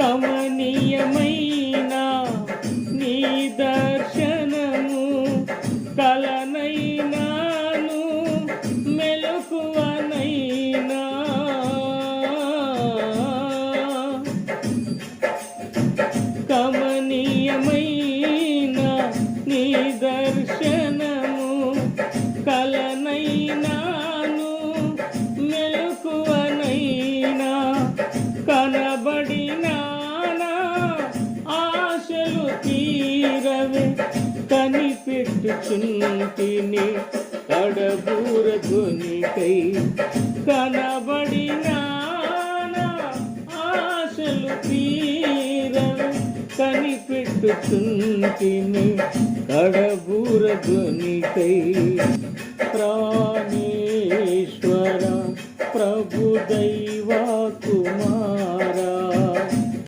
కమనీయమైన నీ దర్శనము కలనైనాను మెలకువనైనా తీరవే కనిపెట్టుచుంటిని కడబూర కొనికై కనబడిన ఆశలు తీరవే కనిపెట్టుచుంటిని కడబూర కొనికై ప్రాణేశ్వర ప్రభు దైవ కుమార్.